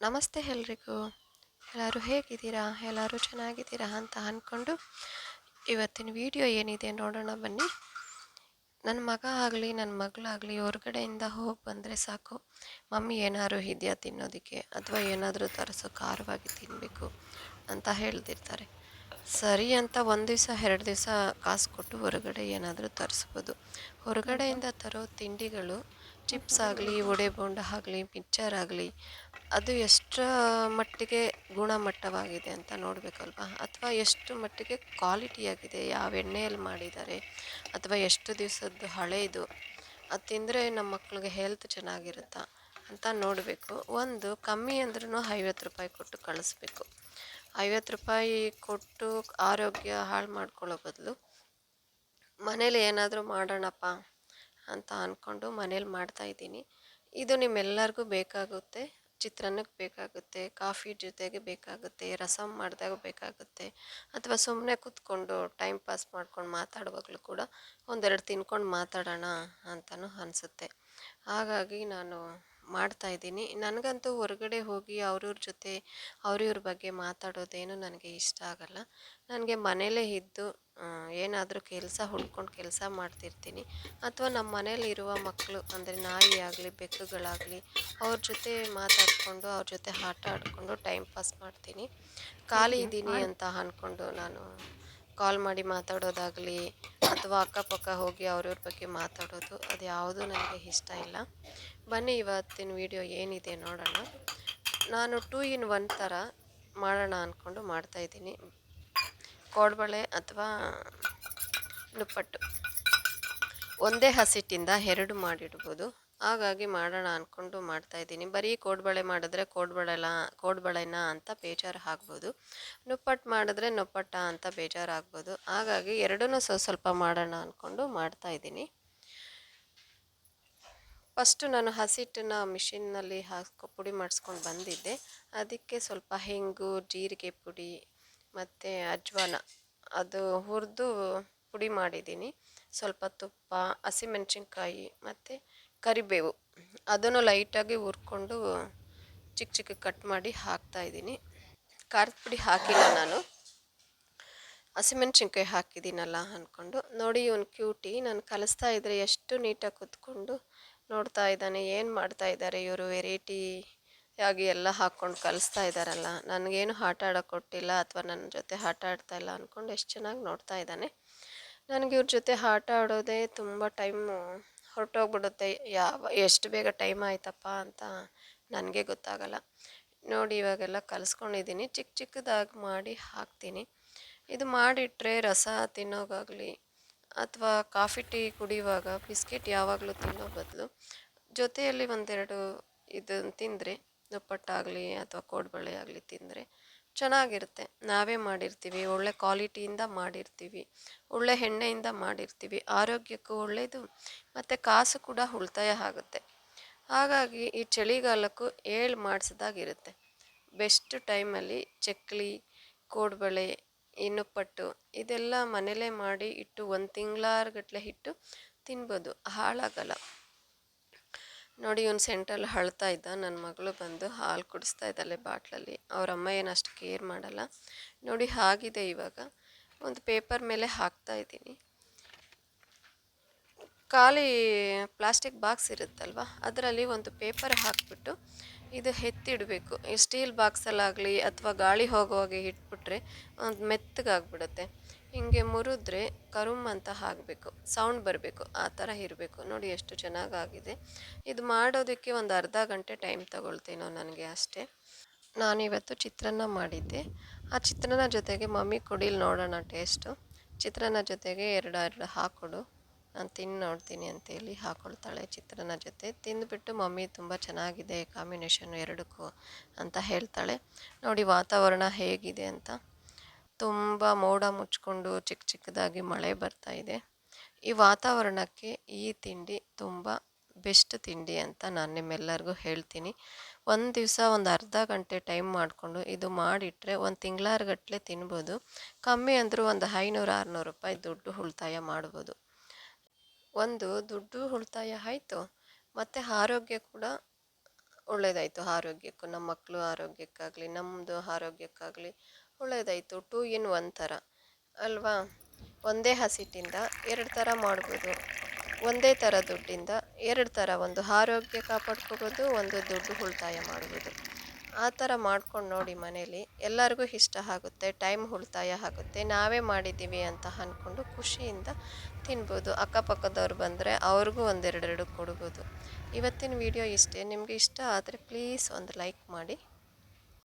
ನಮಸ್ತೆ ಎಲ್ರಿಗೂ. ಎಲ್ಲರೂ ಹೇಗಿದ್ದೀರಾ? ಎಲ್ಲರೂ ಚೆನ್ನಾಗಿದ್ದೀರಾ ಅಂತ ಅಂದ್ಕೊಂಡು ಇವತ್ತಿನ ವಿಡಿಯೋ ಏನಿದೆ ನೋಡೋಣ ಬನ್ನಿ. ನನ್ನ ಮಗ ಆಗಲಿ ನನ್ನ ಮಗಳಾಗಲಿ ಹೊರಗಡೆಯಿಂದ ಹೋಗಿ ಬಂದರೆ ಸಾಕು. ಮಮ್ಮಿ ಏನಾದ್ರು ಇದೆಯಾ ತಿನ್ನೋದಕ್ಕೆ? ಅಥವಾ ಏನಾದರೂ ತರಿಸೋ ಖಾರವಾಗಿ ತಿನ್ನಬೇಕು ಅಂತ ಹೇಳ್ತಿರ್ತಾರೆ. ಸರಿ ಅಂತ ಒಂದು ದಿವಸ, ಎರಡು ದಿವಸ ಕಾಸು ಕೊಟ್ಟು ಹೊರಗಡೆ ಏನಾದರೂ ತರಿಸ್ಬೋದು. ಹೊರಗಡೆಯಿಂದ ತರೋ ತಿಂಡಿಗಳು ಚಿಪ್ಸ್ ಆಗಲಿ, ವಡೆ ಬೋಂಡ ಆಗಲಿ ಮಿಕ್ಚರ್ ಆಗಲಿ, ಅದು ಎಷ್ಟರ ಮಟ್ಟಿಗೆ ಗುಣಮಟ್ಟವಾಗಿದೆ ಅಂತ ನೋಡಬೇಕಲ್ವಾ? ಅಥವಾ ಎಷ್ಟು ಮಟ್ಟಿಗೆ ಕ್ವಾಲಿಟಿಯಾಗಿದೆ ಯಾವ ಎಣ್ಣೆಯಲ್ಲಿ ಮಾಡಿದ್ದಾರೆ, ಅಥವಾ ಎಷ್ಟು ದಿವಸದ್ದು ಹಳೆಯದು ಅದು ತಿಂದರೆ ನಮ್ಮ ಮಕ್ಳಿಗೆ ಹೆಲ್ತ್ ಚೆನ್ನಾಗಿರುತ್ತಾ ಅಂತ ನೋಡಬೇಕು. ಒಂದು, ಕಮ್ಮಿ ಅಂದ್ರೂ ಐವತ್ತು ರೂಪಾಯಿ ಕೊಟ್ಟು ಕಳಿಸ್ಬೇಕು. ಐವತ್ತು ರೂಪಾಯಿ ಕೊಟ್ಟು ಆರೋಗ್ಯ ಹಾಳು ಮಾಡ್ಕೊಳ್ಳೋ ಬದಲು ಮನೇಲಿ ಏನಾದರೂ ಮಾಡೋಣಪ್ಪ. ಅಂತ ಅಂದ್ಕೊಂಡು ಮನೇಲಿ ಮಾಡ್ತಾಯಿದ್ದೀನಿ ಇದು ನಿಮ್ಮೆಲ್ಲರಿಗೂ ಬೇಕಾಗುತ್ತೆ. ಚಿತ್ರಾನ್ನಕ್ಕೆ ಬೇಕಾಗುತ್ತೆ, ಕಾಫಿ ಜೊತೆಗೆ ಬೇಕಾಗುತ್ತೆ, ರಸಮ್ ಮಾಡಿದಾಗ ಬೇಕಾಗುತ್ತೆ, ಅಥವಾ ಸುಮ್ಮನೆ ಕೂತ್ಕೊಂಡು ಟೈಮ್ ಪಾಸ್ ಮಾಡ್ಕೊಂಡು ಮಾತಾಡುವಾಗಲೂ ಕೂಡ ಒಂದೆರಡು ತಿನ್ಕೊಂಡು ಮಾತಾಡೋಣ ಅಂತಲೂ ಅನಿಸುತ್ತೆ. ಹಾಗಾಗಿ ನಾನು ಮಾಡ್ತಾಯಿದ್ದೀನಿ ನನಗಂತೂ ಹೊರಗಡೆ ಹೋಗಿ ಅವ್ರವ್ರ ಜೊತೆ ಅವ್ರಿವ್ರ ಬಗ್ಗೆ ಮಾತಾಡೋದೇನು ನನಗೆ ಇಷ್ಟ ಆಗಲ್ಲ. ನನಗೆ ಮನೇಲೇ ಇದ್ದು ಏನಾದರೂ ಕೆಲಸ ಹುಡ್ಕೊಂಡು ಕೆಲಸ ಮಾಡ್ತಿರ್ತೀನಿ. ಅಥವಾ ನಮ್ಮ ಮನೇಲಿರುವ ಮಕ್ಕಳು ಅಂದರೆ ನಾಯಿ ಆಗಲಿ ಬೆಕ್ಕುಗಳಾಗಲಿ ಅವ್ರ ಜೊತೆ ಮಾತಾಡಿಕೊಂಡು ಅವ್ರ ಜೊತೆ ಆಟ ಆಡಿಕೊಂಡು ಟೈಮ್ ಪಾಸ್ ಮಾಡ್ತೀನಿ. ಖಾಲಿ ಇದ್ದೀನಿ ಅಂತ ಅಂದ್ಕೊಂಡು ನಾನು ಕಾಲ್ ಮಾಡಿ ಮಾತಾಡೋದಾಗಲಿ ಅಥವಾ ಅಕ್ಕಪಕ್ಕ ಹೋಗಿ ಅವ್ರವ್ರ ಬಗ್ಗೆ ಮಾತಾಡೋದು ಅದು ಯಾವುದೂ ನನಗೆ ಇಷ್ಟ ಇಲ್ಲ. ಬನ್ನಿ ಇವತ್ತಿನ ವಿಡಿಯೋ ಏನಿದೆ ನೋಡೋಣ. ನಾನು ಟೂ ಇನ್ ಒನ್ ಥರ ಮಾಡೋಣ ಅಂದ್ಕೊಂಡು ಮಾಡ್ತಾಯಿದ್ದೀನಿ ಕೋಡ್ಬಳೆ ಅಥವಾ ನುಪ್ಪಟ್ಟು ಒಂದೇ ಹಸಿಟ್ಟಿಂದ ಎರಡು ಮಾಡಿಡ್ಬೋದು. ಹಾಗಾಗಿ ಮಾಡೋಣ ಅಂದ್ಕೊಂಡು ಮಾಡ್ತಾಯಿದ್ದೀನಿ ಬರೀ ಕೋಡ್ಬಳೆ ಮಾಡಿದ್ರೆ ಕೋಡ್ಬಳೆಲ್ಲ ಕೋಡ್ಬಳೆನ ಅಂತ ಬೇಜಾರು ಆಗ್ಬೋದು. ನುಪ್ಪಟ್ಟು ಮಾಡಿದ್ರೆ ನುಪ್ಪಟ್ಟ ಅಂತ ಬೇಜಾರು ಆಗ್ಬೋದು. ಹಾಗಾಗಿ ಎರಡೂ ಸ್ವಲ್ಪ ಸ್ವಲ್ಪ ಮಾಡೋಣ ಅಂದ್ಕೊಂಡು ಮಾಡ್ತಾಯಿದ್ದೀನಿ ಫಸ್ಟು ನಾನು ಹಸಿಟ್ಟನ್ನ ಮಿಷಿನ್ನಲ್ಲಿ ಹಾಕಿ ಪುಡಿ ಮಾಡಿಸ್ಕೊಂಡು ಬಂದಿದ್ದೆ. ಅದಕ್ಕೆ ಸ್ವಲ್ಪ ಹೆಂಗು, ಜೀರಿಗೆ ಪುಡಿ ಮತ್ತು ಅಜ್ವಾನ, ಅದು ಹುರಿದು ಪುಡಿ ಮಾಡಿದ್ದೀನಿ. ಸ್ವಲ್ಪ ತುಪ್ಪ, ಹಸಿಮೆಣ್ಸಿನ್ಕಾಯಿ ಮತ್ತು ಕರಿಬೇವು. ಅದನ್ನು ಲೈಟಾಗಿ ಹುರ್ಕೊಂಡು ಚಿಕ್ಕ ಚಿಕ್ಕ ಕಟ್ ಮಾಡಿ ಹಾಕ್ತಾಯಿದ್ದೀನಿ ಖಾರದ ಪುಡಿ ಹಾಕಿಲ್ಲ ನಾನು. ಹಸಿಮೆಣ್ಸಿನ್ಕಾಯಿ ಹಾಕಿದ್ದೀನಲ್ಲ ಅಂದ್ಕೊಂಡು ನೋಡಿ ಇವನು ಕ್ಯೂಟಿ, ನಾನು ಕಲಿಸ್ತಾ ಇದ್ದರೆ ಎಷ್ಟು ನೀಟಾಗಿ ಕುತ್ಕೊಂಡು ನೋಡ್ತಾ ಇದ್ದಾನೆ, ಏನು ಮಾಡ್ತಾ ಇದ್ದಾರೆ ಇವರು, ವೆರೈಟಿ ಆಗಿ ಎಲ್ಲ ಹಾಕ್ಕೊಂಡು ಕಲಿಸ್ತಾ ಇದ್ದಾರಲ್ಲ, ನನಗೇನು ಆಟ ಆಡೋಕೆ ಕೊಟ್ಟಿಲ್ಲ ಅಥವಾ ನನ್ನ ಜೊತೆ ಆಟ ಆಡ್ತಾ ಇಲ್ಲ ಅಂದ್ಕೊಂಡು ಎಷ್ಟು ಚೆನ್ನಾಗಿ ನೋಡ್ತಾ ಇದ್ದಾನೆ. ನನಗೆ ಇವ್ರ ಜೊತೆ ಆಟ ಆಡೋದೇ ತುಂಬ ಟೈಮು ಹೊರಟೋಗ್ಬಿಡುತ್ತೆ. ಯಾವ, ಎಷ್ಟು ಬೇಗ ಟೈಮ್ ಆಯ್ತಪ್ಪ ಅಂತ ನನಗೆ ಗೊತ್ತಾಗಲ್ಲ. ನೋಡಿ ಇವಾಗೆಲ್ಲ ಕಲಿಸ್ಕೊಂಡಿದ್ದೀನಿ ಚಿಕ್ಕ ಚಿಕ್ಕದಾಗಿ ಮಾಡಿ ಹಾಕ್ತೀನಿ. ಇದು ಮಾಡಿಟ್ರೆ ರಸ ತಿನ್ನೋಗಾಗಲಿ ಅಥವಾ ಕಾಫಿ ಟೀ ಕುಡಿಯುವಾಗ ಬಿಸ್ಕೆಟ್ ಯಾವಾಗಲೂ ತಿನ್ನೋ ಬದಲು ಜೊತೆಯಲ್ಲಿ ಒಂದೆರಡು ಇದನ್ನು ತಿಂದರೆ ದುಪ್ಪಟ್ಟಾಗಲಿ ಅಥವಾ ಕೋಡ್ಬಳೆ ಆಗಲಿ ತಿಂದರೆ ಚೆನ್ನಾಗಿರುತ್ತೆ. ನಾವೇ ಮಾಡಿರ್ತೀವಿ, ಒಳ್ಳೆ ಕ್ವಾಲಿಟಿಯಿಂದ ಮಾಡಿರ್ತೀವಿ, ಒಳ್ಳೆ ಎಣ್ಣೆಯಿಂದ ಮಾಡಿರ್ತೀವಿ, ಆರೋಗ್ಯಕ್ಕೂ ಒಳ್ಳೆಯದು ಮತ್ತು ಕಾಸು ಕೂಡ ಉಳಿತಾಯ ಆಗುತ್ತೆ. ಹಾಗಾಗಿ ಈ ಚಳಿಗಾಲಕ್ಕೂ ಏಳು ಮಾಡಿಸಿದಾಗಿರುತ್ತೆ. ಬೆಸ್ಟ್ ಟೈಮಲ್ಲಿ ಚಕ್ಲಿ ಕೋಡ್ಬಳೆ ಇನ್ನುಪ್ಪಟ್ಟು ಇದೆಲ್ಲ ಮನೇಲೇ ಮಾಡಿ ಇಟ್ಟು ಒಂದು ತಿಂಗಳಾರ್ಗಟ್ಲೆ ಇಟ್ಟು ತಿನ್ಬೋದು. ಹಾಳಾಗಲ್ಲ. ನೋಡಿ ಇವನು ಸೆಂಟ್ರಲ್ಲಿ ಅಳ್ತಾ ಇದ್ದ. ನನ್ನ ಮಗಳು ಬಂದು ಹಾಲು ಕುಡಿಸ್ತಾ ಇದ್ದಾಳೆ ಬಾಟ್ಲಲ್ಲಿ. ಅವ್ರ ಅಮ್ಮ ಏನು ಅಷ್ಟು ಕೇರ್ ಮಾಡಲ್ಲ. ನೋಡಿ ಹಾಗಿದೆ ಇವಾಗ. ಒಂದು ಪೇಪರ್ ಮೇಲೆ ಹಾಕ್ತಾ ಇದ್ದೀನಿ. ಖಾಲಿ ಪ್ಲಾಸ್ಟಿಕ್ ಬಾಕ್ಸ್ ಇರುತ್ತಲ್ವ? ಅದರಲ್ಲಿ ಒಂದು ಪೇಪರ್ ಹಾಕಿಬಿಟ್ಟು ಇದು ಎತ್ತಿಡಬೇಕು. ಸ್ಟೀಲ್ ಬಾಕ್ಸಲ್ಲಾಗಲಿ ಅಥವಾ ಗಾಳಿ ಹೋಗುವಾಗೆ ಇಟ್ಬಿಟ್ರೆ ಒಂದು ಮೆತ್ತಗಾಗ್ಬಿಡುತ್ತೆ. ಹಿಂಗೆ ಮುರಿದ್ರೆ ಕರುಮ್ ಅಂತ ಆಗಬೇಕು ಸೌಂಡ್ ಬರಬೇಕು, ಆ ಥರ ಇರಬೇಕು. ನೋಡಿ ಎಷ್ಟು ಚೆನ್ನಾಗಾಗಿದೆ. ಇದು ಮಾಡೋದಕ್ಕೆ ಒಂದು ಅರ್ಧ ಗಂಟೆ ಟೈಮ್ ತಗೊಳ್ತೀನೋ ನನಗೆ ಅಷ್ಟೇ. ನಾನಿವತ್ತು ಚಿತ್ರಾನ್ನ ಮಾಡಿದ್ದೆ. ಆ ಚಿತ್ರಾನ್ನ ಜೊತೆಗೆ ಮಮ್ಮಿ ಕುಡಿಲಿ ನೋಡೋಣ ಟೇಸ್ಟು ಚಿತ್ರಾನ್ನ ಜೊತೆಗೆ ಎರಡು ಎರಡು ಹಾಕೊಡು. ನಾನು ತಿಂದು ನೋಡ್ತೀನಿ ಅಂತೇಳಿ ಹಾಕೊಳ್ತಾಳೆ ಚಿತ್ರಾನ್ನ ಜೊತೆ. ತಿಂದುಬಿಟ್ಟು ಮಮ್ಮಿ ತುಂಬ ಚೆನ್ನಾಗಿದೆ ಕಾಂಬಿನೇಷನ್ ಎರಡಕ್ಕೂ ಅಂತ ಹೇಳ್ತಾಳೆ. ನೋಡಿ ವಾತಾವರಣ ಹೇಗಿದೆ ಅಂತ. ತುಂಬ ಮೋಡ ಮುಚ್ಕೊಂಡು ಚಿಕ್ಕ ಚಿಕ್ಕದಾಗಿ ಮಳೆ ಬರ್ತಾ ಇದೆ. ಈ ವಾತಾವರಣಕ್ಕೆ ಈ ತಿಂಡಿ ತುಂಬ ಬೆಸ್ಟ್ ತಿಂಡಿ ಅಂತ ನಾನು ನಿಮ್ಮೆಲ್ಲರಿಗೂ ಹೇಳ್ತೀನಿ. ಒಂದು ದಿವಸ ಒಂದು ಅರ್ಧ ಗಂಟೆ ಟೈಮ್ ಮಾಡಿಕೊಂಡು ಇದು ಮಾಡಿಟ್ರೆ ಒಂದು ತಿಂಗಳಾರ್ಗಟ್ಲೆ ತಿನ್ಬೋದು. ಕಮ್ಮಿ ಅಂದರೂ ಒಂದು ಐನೂರು, ಆರುನೂರು ರೂಪಾಯಿ ದುಡ್ಡು ಉಳಿತಾಯ ಮಾಡ್ಬೋದು. ಒಂದು ದುಡ್ಡು ಉಳಿತಾಯ ಆಯಿತು. ಮತ್ತು ಆರೋಗ್ಯ ಕೂಡ ಒಳ್ಳೆಯದಾಯಿತು ಆರೋಗ್ಯಕ್ಕೂ ನಮ್ಮ ಮಕ್ಕಳು ಆರೋಗ್ಯಕ್ಕಾಗಲಿ ನಮ್ಮದು ಆರೋಗ್ಯಕ್ಕಾಗಲಿ ಒಳ್ಳೆಯದಾಯಿತು ಟೂ ಇನ್ ಒನ್ ಥರ ಅಲ್ವಾ? ಒಂದೇ ಹಸಿಟ್ಟಿಂದ ಎರಡು ಥರ ಮಾಡ್ಬೋದು. ಒಂದೇ ಥರ ದುಡ್ಡಿಂದ ಎರಡು ಥರ ಒಂದು ಆರೋಗ್ಯ ಕಾಪಾಡ್ಕೋಬೋದು, ಒಂದು ದುಡ್ಡು ಉಳಿತಾಯ ಮಾಡ್ಬೋದು. ಆ ಥರ ಮಾಡ್ಕೊಂಡು ನೋಡಿ ಮನೇಲಿ ಎಲ್ಲರಿಗೂ ಇಷ್ಟ ಆಗುತ್ತೆ, ಟೈಮ್ ಉಳಿತಾಯ ಆಗುತ್ತೆ, ನಾವೇ ಮಾಡಿದ್ದೀವಿ ಅಂತ ಅಂದ್ಕೊಂಡು ಖುಷಿಯಿಂದ ತಿನ್ಬೋದು. ಅಕ್ಕಪಕ್ಕದವ್ರು ಬಂದರೆ ಅವ್ರಿಗೂ ಒಂದೆರಡೆರಡು ಕೊಡ್ಬೋದು. ಇವತ್ತಿನ ವಿಡಿಯೋ ಇಷ್ಟೇ. ನಿಮಗೆ ಇಷ್ಟ ಆದರೆ ಪ್ಲೀಸ್ ಒಂದು ಲೈಕ್ ಮಾಡಿ.